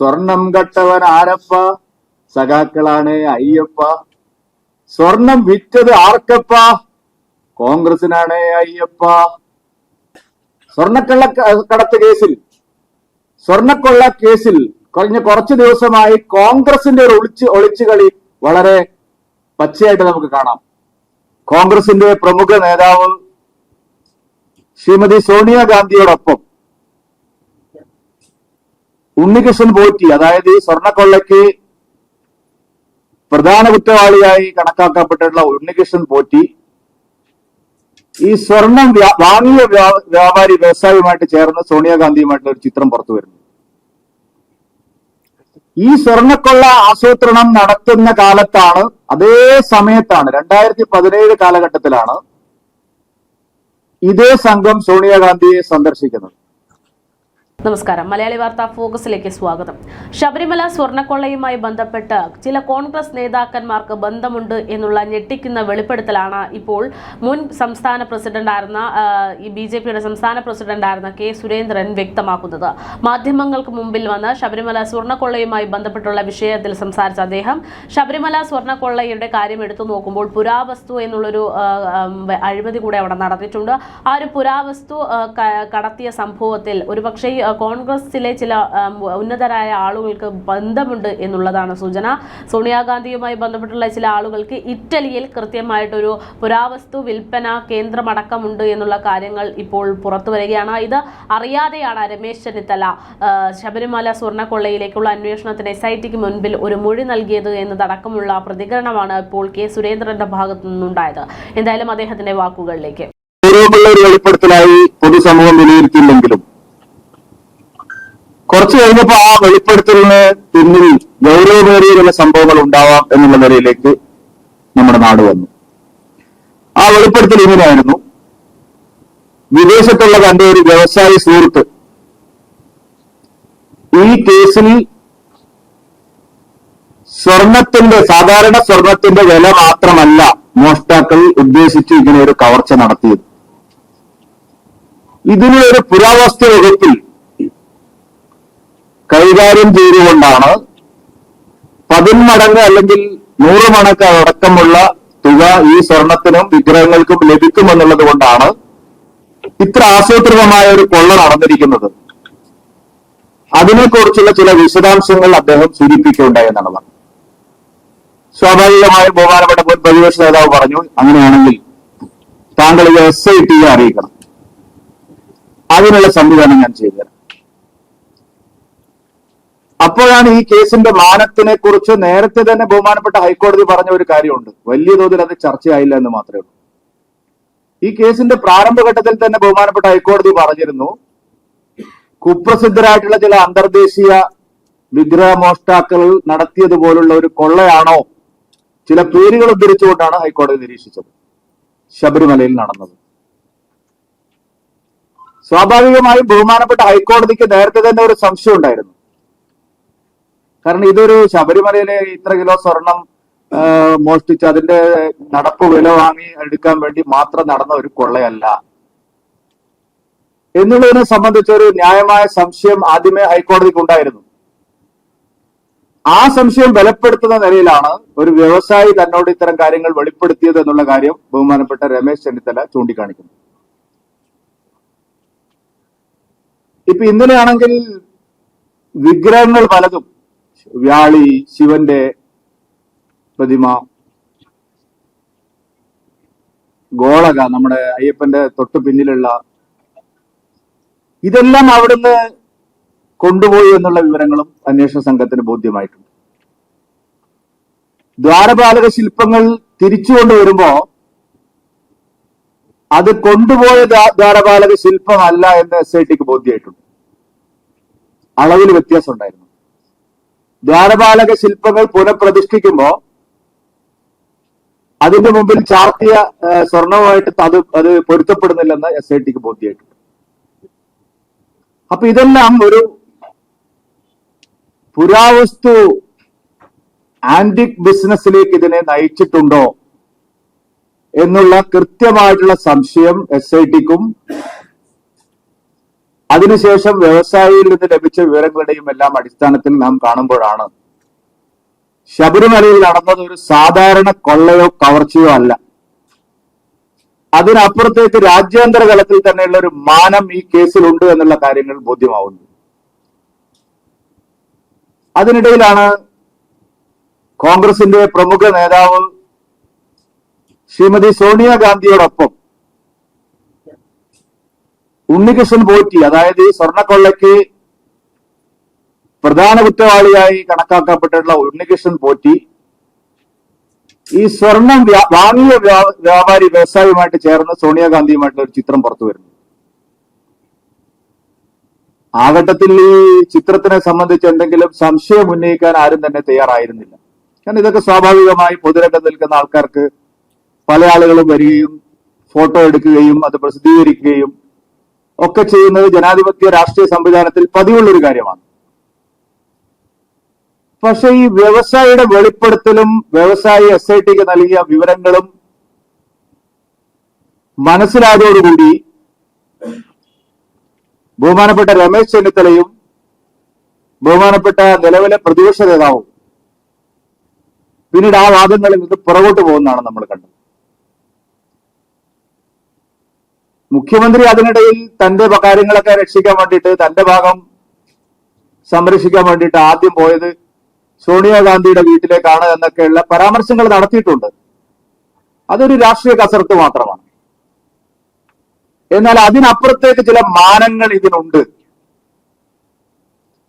സ്വർണം കട്ടവൻ ആരപ്പ? സഖാക്കളാണ് അയ്യപ്പ. സ്വർണം വിറ്റത് ആർക്കപ്പ? കോൺഗ്രസിനാണ് അയ്യപ്പ. സ്വർണക്കള്ള കടത്ത് കേസിൽ സ്വർണക്കൊള്ള കേസിൽ കഴിഞ്ഞ കുറച്ച് ദിവസമായി കോൺഗ്രസിന്റെ ഒരു ഒളിച്ച് ഒളിച്ചുകളി വളരെ പച്ചയായിട്ട് നമുക്ക് കാണാം. കോൺഗ്രസിന്റെ പ്രമുഖ നേതാവ് ശ്രീമതി സോണിയാഗാന്ധിയോടൊപ്പം ഉണ്ണികൃഷ്ണൻ പോറ്റി അതായത് ഈ സ്വർണക്കൊള്ളയ്ക്ക് പ്രധാന കുറ്റവാളിയായി കണക്കാക്കപ്പെട്ടിട്ടുള്ള ഉണ്ണികൃഷ്ണൻ പോറ്റി ഈ സ്വർണം വാങ്ങിയ വ്യാ- വ്യാപാരി വ്യവസായിയുമായിട്ട് ചേർന്ന് സോണിയാഗാന്ധിയുമായിട്ട് ഒരു ചിത്രം പുറത്തു വരുന്നു. ഈ സ്വർണക്കൊള്ള ആസൂത്രണം നടത്തുന്ന കാലത്താണ് അതേ സമയത്താണ് രണ്ടായിരത്തി പതിനേഴ് കാലഘട്ടത്തിലാണ് ഇതേ സംഘം സോണിയാഗാന്ധിയെ സന്ദർശിക്കുന്നത്. നമസ്കാരം. മലയാളി വാർത്താ ഫോക്കസിലേക്ക് സ്വാഗതം. ശബരിമല സ്വർണക്കൊള്ളയുമായി ബന്ധപ്പെട്ട് ചില കോൺഗ്രസ് നേതാക്കന്മാർക്ക് ബന്ധമുണ്ട് എന്നുള്ള ഞെട്ടിക്കുന്ന വെളിപ്പെടുത്തലാണ് ഇപ്പോൾ മുൻ സംസ്ഥാന പ്രസിഡന്റായിരുന്ന ഈ ബി ജെ പിയുടെ സംസ്ഥാന പ്രസിഡന്റായിരുന്ന കെ സുരേന്ദ്രൻ വ്യക്തമാക്കുന്നത്. മാധ്യമങ്ങൾക്ക് മുമ്പിൽ വന്ന് ശബരിമല സ്വർണക്കൊള്ളയുമായി ബന്ധപ്പെട്ടുള്ള വിഷയത്തിൽ സംസാരിച്ച അദ്ദേഹം ശബരിമല സ്വർണക്കൊള്ളയുടെ കാര്യം എടുത്തു നോക്കുമ്പോൾ പുരാവസ്തു എന്നുള്ളൊരു അഴിമതി കൂടെ അവിടെ നടന്നിട്ടുണ്ട്. ആ ഒരു പുരാവസ്തു കടത്തിയ സംഭവത്തിൽ ഒരുപക്ഷെ കോൺഗ്രസിലെ ചില ഉന്നതരായ ആളുകൾക്ക് ബന്ധമുണ്ട് എന്നുള്ളതാണ് സൂചന. സോണിയാഗാന്ധിയുമായി ബന്ധപ്പെട്ടുള്ള ചില ആളുകൾക്ക് ഇറ്റലിയിൽ കൃത്യമായിട്ടൊരു പുരാവസ്തു വിൽപ്പന കേന്ദ്രമടക്കമുണ്ട് എന്നുള്ള കാര്യങ്ങൾ ഇപ്പോൾ പുറത്തു വരികയാണ്. ഇത് അറിയാതെയാണ് രമേശ് ചെന്നിത്തല ശബരിമല സ്വർണക്കൊള്ളയിലേക്കുള്ള അന്വേഷണത്തിന് എസ് ഐ ടിക്ക് മുൻപിൽ ഒരു മൊഴി നൽകിയത് എന്നതടക്കമുള്ള പ്രതികരണമാണ് ഇപ്പോൾ കെ. സുരേന്ദ്രന്റെ ഭാഗത്തു നിന്നുണ്ടായത്. എന്തായാലും അദ്ദേഹത്തിന്റെ വാക്കുകളിലേക്ക്. വെളിപ്പെടുത്തലായി പൊതുസമൂഹം വിലയിരുത്തിയില്ലെങ്കിലും കുറച്ചു കഴിഞ്ഞപ്പോൾ ആ വെളിപ്പെടുത്തലിന് പിന്നിൽ ഗൗരവമേറിയ ചില സംഭവങ്ങൾ ഉണ്ടാവാം എന്നുള്ള നിലയിലേക്ക് നമ്മുടെ നാട് വന്നു. ആ വെളിപ്പെടുത്തൽ ഇങ്ങനെയായിരുന്നു. വിദേശത്തുള്ള തന്റെ ഒരു വ്യവസായ സുഹൃത്ത് ഈ കേസിൽ സ്വർണത്തിന്റെ സാധാരണ സ്വർണത്തിന്റെ വില മാത്രമല്ല മോഷ്ടാക്കൾ ഉദ്ദേശിച്ച് ഇങ്ങനെ ഒരു കവർച്ച നടത്തിയത്. ഇതിനെ ഒരു പുരാവസ്തു വകുപ്പിൽ കൈകാര്യം ചെയ്തുകൊണ്ടാണ് പതിന്മടങ്ങ് അല്ലെങ്കിൽ നൂറ് മടങ്ങ് അടക്കമുള്ള തുക ഈ സ്വർണത്തിനും വിഗ്രഹങ്ങൾക്കും ലഭിക്കുമെന്നുള്ളത് കൊണ്ടാണ് ഇത്ര ആസൂത്രിതമായ ഒരു കൊള്ള നടന്നിരിക്കുന്നത്. അതിനെക്കുറിച്ചുള്ള ചില വിശദാംശങ്ങൾ അദ്ദേഹം സൂചിപ്പിക്കുകയുണ്ടായി എന്നുള്ളതാണ്. സ്വാഭാവികമായും ബഹുമാനപ്പെട്ട മുൻ പ്രതിപക്ഷ നേതാവ് പറഞ്ഞു അങ്ങനെയാണെങ്കിൽ താങ്കൾ ഇത് എസ് ഐ ടിയെ അറിയിക്കണം. അതിനുള്ള സംവിധാനം ഞാൻ ചെയ്തുതരാം. അപ്പോഴാണ് ഈ കേസിന്റെ മാനത്തിനെ കുറിച്ച് നേരത്തെ തന്നെ ബഹുമാനപ്പെട്ട ഹൈക്കോടതി പറഞ്ഞ ഒരു കാര്യമുണ്ട്. വലിയ തോതിൽ അത് ചർച്ചയായില്ല എന്ന് മാത്രമേ ഉള്ളൂ. ഈ കേസിന്റെ പ്രാരംഭഘട്ടത്തിൽ തന്നെ ബഹുമാനപ്പെട്ട ഹൈക്കോടതി പറഞ്ഞിരുന്നു കുപ്രസിദ്ധരായിട്ടുള്ള ചില അന്തർദേശീയ വിഗ്രഹ മോഷ്ടാക്കൾ നടത്തിയതുപോലുള്ള ഒരു കൊള്ളയാണോ? ചില പേരുകൾ ഉദ്ധരിച്ചുകൊണ്ടാണ് ഹൈക്കോടതി നിരീക്ഷിച്ചത്. ശബരിമലയിൽ നടന്നത്. സ്വാഭാവികമായും ബഹുമാനപ്പെട്ട ഹൈക്കോടതിക്ക് നേരത്തെ തന്നെ ഒരു സംശയം ഉണ്ടായിരുന്നു. കാരണം ഇതൊരു ശബരിമലയിലെ ഇത്ര കിലോ സ്വർണം മോഷ്ടിച്ച് അതിന്റെ നടപ്പ് വില വാങ്ങി എടുക്കാൻ വേണ്ടി മാത്രം നടന്ന ഒരു കൊള്ളയല്ല. എന്നുള്ളതിനെ സംബന്ധിച്ച ഒരു ന്യായമായ സംശയം ആദ്യമേ ഹൈക്കോടതിക്ക് ഉണ്ടായിരുന്നു. ആ സംശയം ബലപ്പെടുത്തുന്ന നിലയിലാണ് ഒരു വ്യവസായി തന്നോട് ഇത്തരം കാര്യങ്ങൾ വെളിപ്പെടുത്തിയത് എന്നുള്ള കാര്യം ബഹുമാനപ്പെട്ട രമേശ് ചെന്നിത്തല ചൂണ്ടിക്കാണിക്കുന്നു. ഇപ്പൊ ഇന്നലെയാണെങ്കിൽ വിഗ്രഹങ്ങൾ പലതും വ്യാളി ശിവന്റെ പ്രതിമ. ഗോളക നമ്മുടെ അയ്യപ്പന്റെ തൊട്ടു പിന്നിലുള്ള. ഇതെല്ലാം അവിടുന്ന് കൊണ്ടുപോയി എന്നുള്ള വിവരങ്ങളും അന്വേഷണ സംഘത്തിന് ബോധ്യമായിട്ടുണ്ട്. ദ്വാരപാലക ശില്പങ്ങൾ തിരിച്ചു കൊണ്ടുവരുമ്പോ അത് കൊണ്ടുപോയ ദ്വാ- ദ്വാരപാലക ശില്പമല്ല എന്ന് എസ് ഐ ടിക്ക് ബോധ്യമായിട്ടുണ്ട്. അളവിൽ വ്യത്യാസം ഉണ്ടായിരുന്നു. ദ്വാരപാലക ശില്പങ്ങൾ പുനഃപ്രതിഷ്ഠിക്കുമ്പോ അതിന്റെ മുമ്പിൽ ചാർത്തിയ സ്വർണവുമായിട്ട് അത് അത് പൊരുത്തപ്പെടുന്നില്ലെന്ന് എസ് ഐ ടിക്ക് ബോധ്യമായിട്ടുണ്ട് അപ്പൊ ഇതെല്ലാം ഒരു പുരാവസ്തു ആന്റിക് ബിസിനസ്സിലേക്ക് ഇതിനെ നയിച്ചിട്ടുണ്ടോ എന്നുള്ള കൃത്യമായിട്ടുള്ള സംശയം എസ് ഐ ടിക്കും അതിനുശേഷം വ്യവസായിയിൽ നിന്ന് ലഭിച്ച വിവരങ്ങളുടെയും എല്ലാം അടിസ്ഥാനത്തിൽ നാം കാണുമ്പോഴാണ് ശബരിമലയിൽ നടന്നത് ഒരു സാധാരണ കൊള്ളയോ കവർച്ചയോ അല്ല. അതിനപ്പുറത്തേക്ക് രാജ്യാന്തര തലത്തിൽ തന്നെയുള്ള ഒരു മാനം ഈ കേസിലുണ്ട് എന്നുള്ള കാര്യങ്ങൾ ബോധ്യമാവുന്നു. അതിനിടയിലാണ് കോൺഗ്രസിന്റെ പ്രമുഖ നേതാവ് ശ്രീമതി സോണിയാഗാന്ധിയോടൊപ്പം ഉണ്ണികൃഷ്ണൻ പോറ്റി അതായത് ഈ സ്വർണക്കൊള്ളയ്ക്ക് പ്രധാന കുറ്റവാളിയായി കണക്കാക്കപ്പെട്ടിട്ടുള്ള ഉണ്ണികൃഷ്ണൻ പോറ്റി ഈ സ്വർണം വാങ്ങിയ വ്യാ- വ്യാപാരി വ്യവസായിയുമായിട്ട് ചേർന്ന് സോണിയാഗാന്ധിയുമായിട്ട് ഒരു ചിത്രം പുറത്തു വരുന്നു. ആ ഘട്ടത്തിൽ ഈ ചിത്രത്തിനെ സംബന്ധിച്ച് എന്തെങ്കിലും സംശയം ഉന്നയിക്കാൻ ആരും തന്നെ തയ്യാറായിരുന്നില്ല. കാരണം ഇതൊക്കെ സ്വാഭാവികമായി പൊതുരംഗത്ത് നിൽക്കുന്ന ആൾക്കാർക്ക് പല ആളുകളും വരികയും ഫോട്ടോ എടുക്കുകയും അത് പ്രസിദ്ധീകരിക്കുകയും ഒക്കെ ചെയ്യുന്നത് ജനാധിപത്യ രാഷ്ട്രീയ സംവിധാനത്തിൽ പതിവുള്ളൊരു കാര്യമാണ്. പക്ഷെ ഈ വ്യവസായിയുടെ വെളിപ്പെടുത്തലും വ്യവസായി എസ് ഐ ടിക്ക് നൽകിയ വിവരങ്ങളും മനസ്സിലായതോടുകൂടി ബഹുമാനപ്പെട്ട രമേശ് ചെന്നിത്തലയും ബഹുമാനപ്പെട്ട നിലവിലെ പ്രതിപക്ഷ നേതാവും പിന്നീട് ആ വാദങ്ങളിൽ നിന്ന് പുറകോട്ട് പോകുന്നതാണ് നമ്മൾ കണ്ടത്. മുഖ്യമന്ത്രി അതിനിടയിൽ തന്റെ കാര്യങ്ങളൊക്കെ രക്ഷിക്കാൻ വേണ്ടിയിട്ട് തന്റെ ഭാഗം സംരക്ഷിക്കാൻ വേണ്ടിയിട്ട് ആദ്യം പോയത് സോണിയാഗാന്ധിയുടെ വീട്ടിലേക്കാണ് എന്നൊക്കെയുള്ള പരാമർശങ്ങൾ നടത്തിയിട്ടുണ്ട്. അതൊരു രാഷ്ട്രീയ കസരത്ത് മാത്രമാണ്. എന്നാൽ അതിനപ്പുറത്തേക്ക് ചില മാനങ്ങൾ ഇതിനുണ്ട്.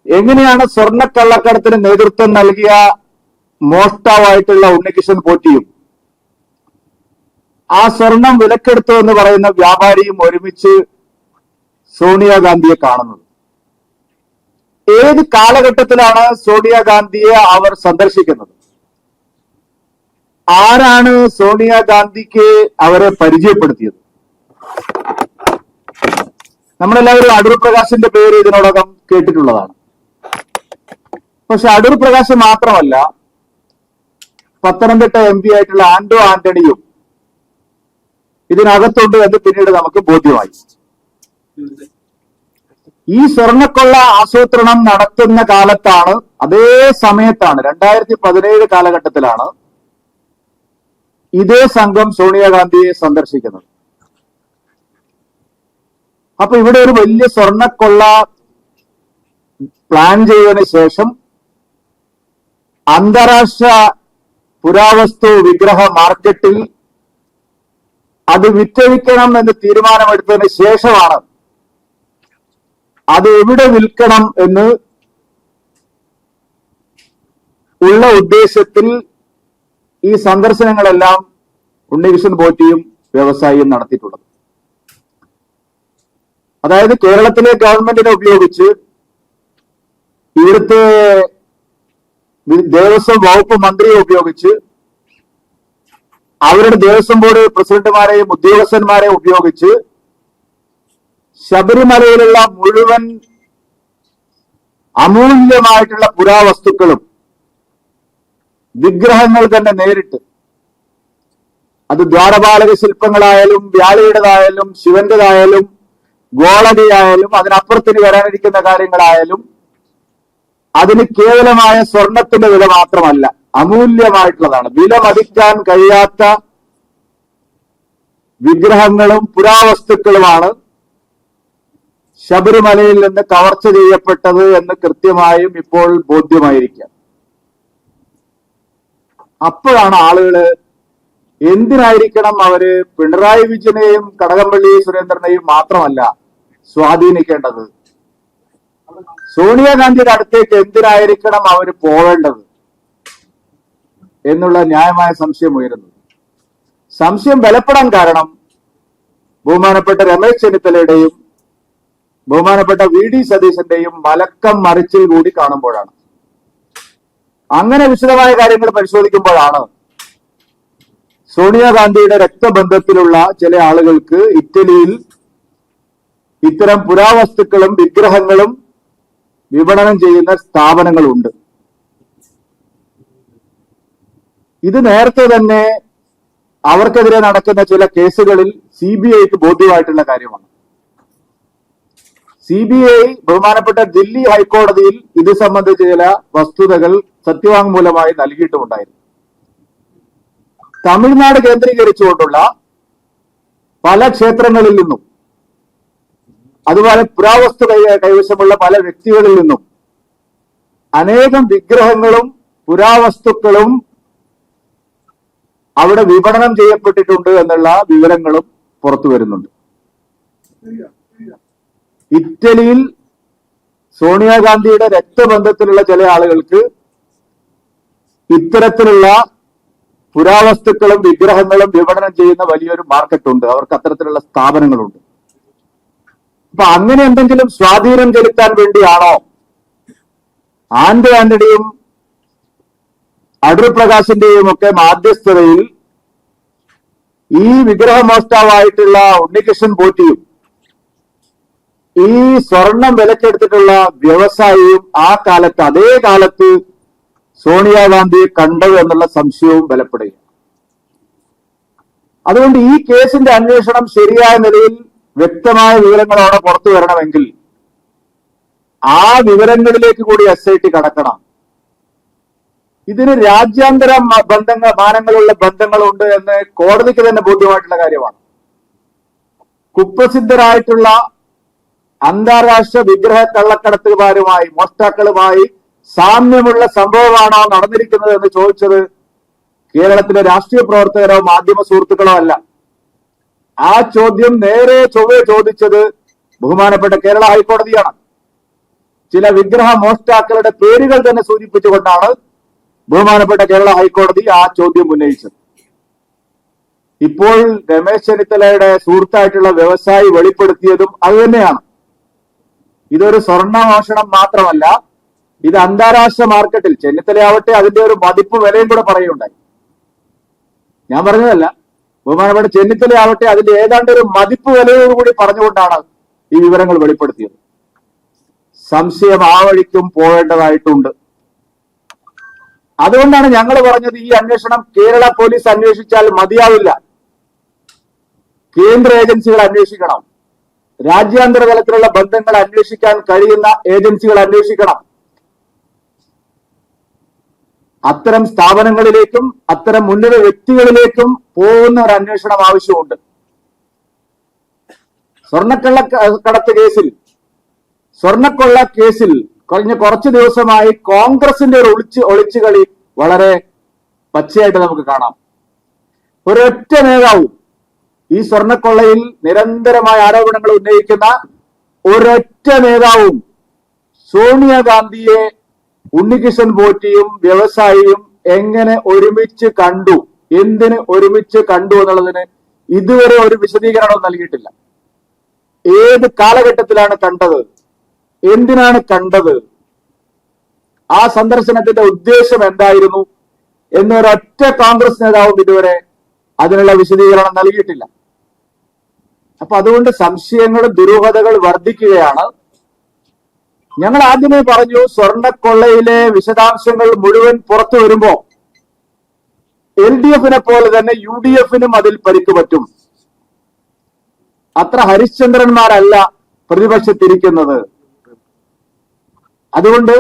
എങ്ങനെയാണ് സ്വർണക്കള്ളക്കടത്തിന് നേതൃത്വം നൽകിയ മോഷ്ടാവായിട്ടുള്ള ഉണ്ണികൃഷ്ണൻ പോറ്റിയും ആ സ്വർണം വിലക്കെടുത്തു എന്ന് പറയുന്ന വ്യാപാരിയും ഒരുമിച്ച് സോണിയാഗാന്ധിയെ കാണുന്നത്. ഏത് കാലഘട്ടത്തിലാണ് സോണിയാഗാന്ധിയെ അവർ സന്ദർശിക്കുന്നത്? ആരാണ് സോണിയാഗാന്ധിക്ക് അവരെ പരിചയപ്പെടുത്തിയത്? നമ്മളെല്ലാവരും അടൂർ പ്രകാശിന്റെ പേര് ഇതിനോടകം കേട്ടിട്ടുള്ളതാണ്. പക്ഷെ അടൂർ പ്രകാശ് മാത്രമല്ല പത്തനംതിട്ട എം പി ആയിട്ടുള്ള ആന്റോ ആന്റണിയും ഇതിനകത്തുണ്ട് എന്ന് പിന്നീട് നമുക്ക് ബോധ്യമായി. ഈ സ്വർണക്കൊള്ള ആസൂത്രണം നടത്തുന്ന കാലത്താണ് അതേ സമയത്താണ് രണ്ടായിരത്തി പതിനേഴ് കാലഘട്ടത്തിലാണ് ഇതേ സംഘം സോണിയാഗാന്ധിയെ സന്ദർശിക്കുന്നത്. അപ്പൊ ഇവിടെ ഒരു വലിയ സ്വർണക്കൊള്ള പ്ലാൻ ചെയ്തതിനു ശേഷം അന്താരാഷ്ട്ര പുരാവസ്തു വിഗ്രഹ മാർക്കറ്റിൽ അത് വിറ്റഴിക്കണം എന്ന് തീരുമാനമെടുത്തതിന് ശേഷമാണ് അത് എവിടെ വിൽക്കണം എന്ന് ഉള്ള ഉദ്ദേശത്തിൽ ഈ സന്ദർശനങ്ങളെല്ലാം ഉണ്ണികൃഷ്ണൻ പോറ്റിയും വ്യവസായിയും നടത്തിയിട്ടുള്ളത്. അതായത് കേരളത്തിലെ ഗവൺമെന്റിനെ ഉപയോഗിച്ച് ഇവിടുത്തെ ദേവസ്വം വകുപ്പ് മന്ത്രിയെ ഉപയോഗിച്ച് അവരുടെ ദേവസ്വം ബോർഡ് പ്രസിഡന്റുമാരെയും ഉദ്യോഗസ്ഥന്മാരെയും ഉപയോഗിച്ച് ശബരിമലയിലുള്ള മുഴുവൻ അമൂല്യമായിട്ടുള്ള പുരാവസ്തുക്കളും വിഗ്രഹങ്ങൾ തന്നെ നേരിട്ട്. അത് ദ്വാരപാലക ശില്പങ്ങളായാലും വ്യാളിയുടേതായാലും ശിവന്റേതായാലും ഗോളകയായാലും അതിനപ്പുറത്തിന് വരാനിരിക്കുന്ന കാര്യങ്ങളായാലും അതിന് കേവലമായ സ്വർണത്തിന്റെ വില മാത്രമല്ല. അമൂല്യമായിട്ടുള്ളതാണ്. വില മതിക്കാൻ കഴിയാത്ത വിഗ്രഹങ്ങളും പുരാവസ്തുക്കളുമാണ് ശബരിമലയിൽ നിന്ന് കവർച്ച ചെയ്യപ്പെട്ടത് എന്ന് കൃത്യമായും ഇപ്പോൾ ബോധ്യമായിരിക്കാം. അപ്പോഴാണ് ആളുകൾ എന്തിനായിരിക്കണം അവർ പിണറായി വിജയനെയും കടകംപള്ളി സുരേന്ദ്രനെയും മാത്രമല്ല സ്വാധീനിക്കേണ്ടത്? സോണിയാഗാന്ധിയുടെ അടുത്തേക്ക് എന്തിനായിരിക്കണം അവർ പോവേണ്ടത്? എന്നുള്ള ന്യായമായ സംശയം ഉയരുന്നു. സംശയം ബലപ്പെടാൻ കാരണം ബഹുമാനപ്പെട്ട രമേശ് ചെന്നിത്തലയുടെയും ബഹുമാനപ്പെട്ട വി ഡി സതീശന്റെയും മലക്കം മറിച്ചിൽ കൂടി കാണുമ്പോഴാണ്. അങ്ങനെ വിശദമായ കാര്യങ്ങൾ പരിശോധിക്കുമ്പോഴാണ് സോണിയാഗാന്ധിയുടെ രക്തബന്ധത്തിലുള്ള ചില ആളുകൾക്ക് ഇറ്റലിയിൽ ഇത്തരം പുരാവസ്തുക്കളും വിഗ്രഹങ്ങളും വിപണനം ചെയ്യുന്ന സ്ഥാപനങ്ങളുണ്ട്. ഇത് നേരത്തെ തന്നെ അവർക്കെതിരെ നടക്കുന്ന ചില കേസുകളിൽ സി ബി ഐക്ക് ബോധ്യമായിട്ടുള്ള കാര്യമാണ്. സി ബി ഐ ബഹുമാനപ്പെട്ട ദില്ലി ഹൈക്കോടതിയിൽ ഇത് സംബന്ധിച്ച് ചില വസ്തുതകൾ സത്യവാങ്മൂലമായി നൽകിയിട്ടുമുണ്ടായിരുന്നു. തമിഴ്നാട് കേന്ദ്രീകരിച്ചുകൊണ്ടുള്ള പല ക്ഷേത്രങ്ങളിൽ നിന്നും അതുപോലെ പുരാവസ്തു കൈവശമുള്ള പല വ്യക്തികളിൽ നിന്നും അനേകം വിഗ്രഹങ്ങളും പുരാവസ്തുക്കളും അവിടെ വിപണനം ചെയ്യപ്പെട്ടിട്ടുണ്ട് എന്നുള്ള വിവരങ്ങളും പുറത്തു വരുന്നുണ്ട്. ഇറ്റലിയിൽ സോണിയാഗാന്ധിയുടെ രക്തബന്ധത്തിലുള്ള ചില ആളുകൾക്ക് ഇത്തരത്തിലുള്ള പുരാവസ്തുക്കളും വിഗ്രഹങ്ങളും വിപണനം ചെയ്യുന്ന വലിയൊരു മാർക്കറ്റ് ഉണ്ട് അവർക്ക് അത്തരത്തിലുള്ള സ്ഥാപനങ്ങളുണ്ട്. അപ്പൊ അങ്ങനെ എന്തെങ്കിലും സ്വാധീനം ചെലുത്താൻ വേണ്ടിയാണോ ആന്റോ ആന്റണിയും അടൂർ പ്രകാശിന്റെയും ഒക്കെ മാധ്യസ്ഥതയിൽ ഈ വിഗ്രഹമോഷ്ടാവായിട്ടുള്ള ഉണ്ണികൃഷ്ണൻ പോറ്റിയും ഈ സ്വർണം വിലക്കെടുത്തിട്ടുള്ള വ്യവസായിയും ആ കാലത്ത് അതേ കാലത്ത് സോണിയാഗാന്ധിയെ കണ്ടത് എന്നുള്ള സംശയവും ബലപ്പെടുകയാണ്. അതുകൊണ്ട് ഈ കേസിന്റെ അന്വേഷണം ശരിയായ നിലയിൽ വ്യക്തമായ വിവരങ്ങളോടെ പുറത്തു വരണമെങ്കിൽ ആ വിവരങ്ങളിലേക്ക് കൂടി എസ് ഐ ടി കടക്കണം. ഇതിന് രാജ്യാന്തര ബന്ധങ്ങൾ മാനങ്ങളുള്ള ബന്ധങ്ങളുണ്ട് എന്ന് കോടതിക്ക് തന്നെ ബോധ്യമായിട്ടുള്ള കാര്യമാണ്. കുപ്രസിദ്ധരായിട്ടുള്ള അന്താരാഷ്ട്ര വിഗ്രഹ കള്ളക്കടത്തുകാരുമായി മോഷ്ടാക്കളുമായി സാമ്യമുള്ള സംഭവമാണോ നടന്നിരിക്കുന്നത് എന്ന് ചോദിച്ചത് കേരളത്തിലെ രാഷ്ട്രീയ പ്രവർത്തകരോ മാധ്യമ സുഹൃത്തുക്കളോ അല്ല. ആ ചോദ്യം നേരെ ചൊവ്വേ ചോദിച്ചത് ബഹുമാനപ്പെട്ട കേരള ഹൈക്കോടതിയാണ്. ചില വിഗ്രഹ മോഷ്ടാക്കളുടെ പേരുകൾ തന്നെ സൂചിപ്പിച്ചുകൊണ്ടാണ് ബഹുമാനപ്പെട്ട കേരള ഹൈക്കോടതി ആ ചോദ്യം ഉന്നയിച്ചത്. ഇപ്പോൾ രമേശ് ചെന്നിത്തലയുടെ സുഹൃത്തായിട്ടുള്ള വ്യവസായി വെളിപ്പെടുത്തിയതും അത് തന്നെയാണ്. ഇതൊരു സ്വർണ മോഷണം മാത്രമല്ല ഇത് അന്താരാഷ്ട്ര മാർക്കറ്റിൽ ചെന്നിത്തലയാവട്ടെ അതിന്റെ ഒരു മതിപ്പ് വിലയും കൂടെ പറയുകയുണ്ടായി. ഞാൻ പറഞ്ഞതല്ല ബഹുമാനപ്പെട്ട ചെന്നിത്തലയാവട്ടെ അതിന്റെ ഏതാണ്ട് ഒരു മതിപ്പ് വിലയോടുകൂടി പറഞ്ഞുകൊണ്ടാണ് ഈ വിവരങ്ങൾ വെളിപ്പെടുത്തിയത്. സംശയം ആ വഴിക്കും പോകേണ്ടതായിട്ടുണ്ട്. അതുകൊണ്ടാണ് ഞങ്ങൾ പറഞ്ഞത് ഈ അന്വേഷണം കേരള പോലീസ് അന്വേഷിച്ചാൽ മതിയാവില്ല. കേന്ദ്ര ഏജൻസികൾ അന്വേഷിക്കണം. രാജ്യാന്തര തലത്തിലുള്ള ബന്ധങ്ങൾ അന്വേഷിക്കാൻ കഴിയുന്ന ഏജൻസികൾ അന്വേഷിക്കണം. അത്തരം സ്ഥാപനങ്ങളിലേക്കും അത്തരം ഉന്നത വ്യക്തികളിലേക്കും പോകുന്ന ഒരു അന്വേഷണം ആവശ്യമുണ്ട്. സ്വർണക്കള്ള കടത്ത് കേസിൽ സ്വർണക്കൊള്ള കേസിൽ കഴിഞ്ഞ കുറച്ച് ദിവസമായി കോൺഗ്രസിന്റെ ഒരു ഒളിച്ച് ഒളിച്ചുകളി വളരെ പച്ചയായിട്ട് നമുക്ക് കാണാം. ഒരൊറ്റ നേതാവും ഈ സ്വർണക്കൊള്ളയിൽ നിരന്തരമായ ആരോപണങ്ങൾ ഉന്നയിക്കുന്ന ഒരൊറ്റ നേതാവും സോണിയാഗാന്ധിയെ ഉണ്ണികിഷൻ പോറ്റിയും വ്യവസായിയും എങ്ങനെ ഒരുമിച്ച് കണ്ടു എന്തിന് ഒരുമിച്ച് കണ്ടു എന്നുള്ളതിന് ഇതുവരെ ഒരു വിശദീകരണവും നൽകിയിട്ടില്ല. ഏത് കാലഘട്ടത്തിലാണ് കണ്ടത്? എന്തിനാണ് കണ്ടത്? ആ സന്ദർശനത്തിന്റെ ഉദ്ദേശം എന്തായിരുന്നു? എന്നൊരൊറ്റ കോൺഗ്രസ് നേതാവും ഇതുവരെ അതിനുള്ള വിശദീകരണം നൽകിയിട്ടില്ല. അപ്പൊ അതുകൊണ്ട് സംശയങ്ങളും ദുരൂഹതകൾ വർദ്ധിക്കുകയാണ്. ഞങ്ങൾ ആദ്യമേ പറഞ്ഞു സ്വർണക്കൊള്ളയിലെ വിശദാംശങ്ങൾ മുഴുവൻ പുറത്തു വരുമ്പോ എൽ ഡി എഫിനെ പോലെ തന്നെ യു ഡി എഫിനും അതിൽ പരിക്ക് പറ്റും. അത്ര ഹരിശ്ചന്ദ്രന്മാരല്ല പ്രതിപക്ഷത്തിരിക്കുന്നത്. അതുകൊണ്ട്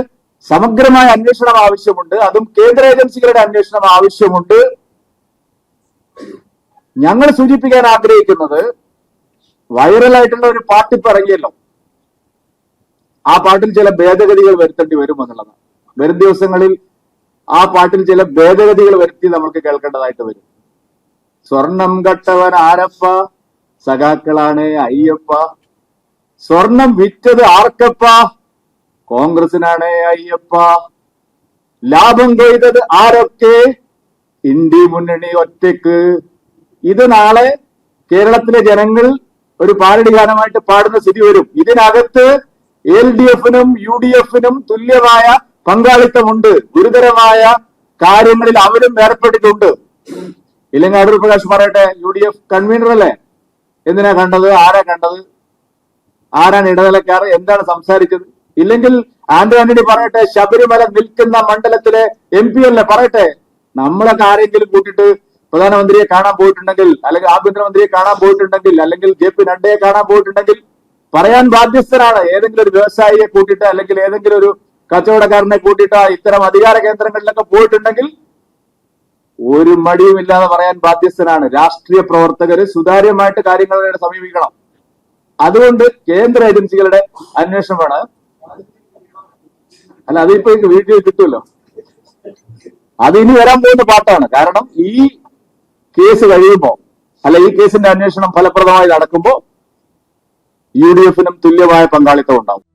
സമഗ്രമായ അന്വേഷണം ആവശ്യമുണ്ട്. അതും കേന്ദ്ര ഏജൻസികളുടെ അന്വേഷണം ആവശ്യമുണ്ട്. ഞങ്ങൾ സൂചിപ്പിക്കാൻ ആഗ്രഹിക്കുന്നത് വൈറലായിട്ടുള്ള ഒരു പാട്ട് ഇപ്പൊ ഇറങ്ങിയല്ലോ ആ പാട്ടിൽ ചില ഭേദഗതികൾ വരുത്തേണ്ടി വരും എന്നുള്ളതാണ്. വരും ദിവസങ്ങളിൽ ആ പാട്ടിൽ ചില ഭേദഗതികൾ വരുത്തി നമുക്ക് കേൾക്കേണ്ടതായിട്ട് വരും. സ്വർണം കട്ടവൻ ആരപ്പ? സഖാക്കളാണ് അയ്യപ്പ. സ്വർണം വിറ്റത് ആർക്കപ്പ? കോൺഗ്രസിനാണ് അയ്യപ്പ. ലാഭം കൊയ്തത് ആരൊക്കെ? ഇന്ത്യ മുന്നണി ഒറ്റയ്ക്ക്. ഇത് നാളെ കേരളത്തിലെ ജനങ്ങൾ ഒരു പാരടി ഗാനമായിട്ട് പാടുന്ന സ്ഥിതി വരും. ഇതിനകത്ത് എൽ ഡി എഫിനും യു ഡി എഫിനും തുല്യമായ പങ്കാളിത്തമുണ്ട്. ഗുരുതരമായ കാര്യങ്ങളിൽ അവരും ഏർപ്പെട്ടിട്ടുണ്ട്. ഇല്ലെങ്കിൽ അടൂർ പ്രകാശ് പറയട്ടെ യു ഡി എഫ് കൺവീനർ അല്ലേ? എന്തിനാ കണ്ടത്? ആരാ കണ്ടത്? ആരാണ് ഇടനിലക്കാർ എന്താണ് സംസാരിച്ചത്? ഇല്ലെങ്കിൽ ആന്റോ ആന്റണി പറയട്ടെ ശബരിമല നിൽക്കുന്ന മണ്ഡലത്തിലെ എം പി അല്ലേ? പറയട്ടെ. നമ്മളൊക്കെ ആരെങ്കിലും കൂട്ടിയിട്ട് പ്രധാനമന്ത്രിയെ കാണാൻ പോയിട്ടുണ്ടെങ്കിൽ അല്ലെങ്കിൽ ആഭ്യന്തരമന്ത്രിയെ കാണാൻ പോയിട്ടുണ്ടെങ്കിൽ അല്ലെങ്കിൽ ജെ പി നഡ്ഡയെ കാണാൻ പോയിട്ടുണ്ടെങ്കിൽ പറയാൻ ബാധ്യസ്ഥരാണ്. ഏതെങ്കിലും ഒരു വ്യവസായിയെ കൂട്ടിയിട്ട് അല്ലെങ്കിൽ ഏതെങ്കിലും ഒരു കച്ചവടക്കാരനെ കൂട്ടിയിട്ട് ഇത്തരം അധികാര കേന്ദ്രങ്ങളിലൊക്കെ പോയിട്ടുണ്ടെങ്കിൽ ഒരു മടിയുമില്ലാതെ പറയാൻ ബാധ്യസ്ഥനാണ്. രാഷ്ട്രീയ പ്രവർത്തകര് സുതാര്യമായിട്ട് കാര്യങ്ങളെ സമീപിക്കണം. അതുകൊണ്ട് കേന്ദ്ര ഏജൻസികളുടെ അന്വേഷണമാണ് അല്ല അതിപ്പോ വീഡിയോ കിട്ടുമല്ലോ. അത് ഇനി വരാൻ പോകുന്ന പാട്ടാണ്. കാരണം ഈ കേസ് കഴിയുമ്പോ അല്ല ഈ കേസിന്റെ അന്വേഷണം ഫലപ്രദമായി നടക്കുമ്പോ യു ഡി എഫിനും തുല്യമായ പങ്കാളിത്തം ഉണ്ടാവും.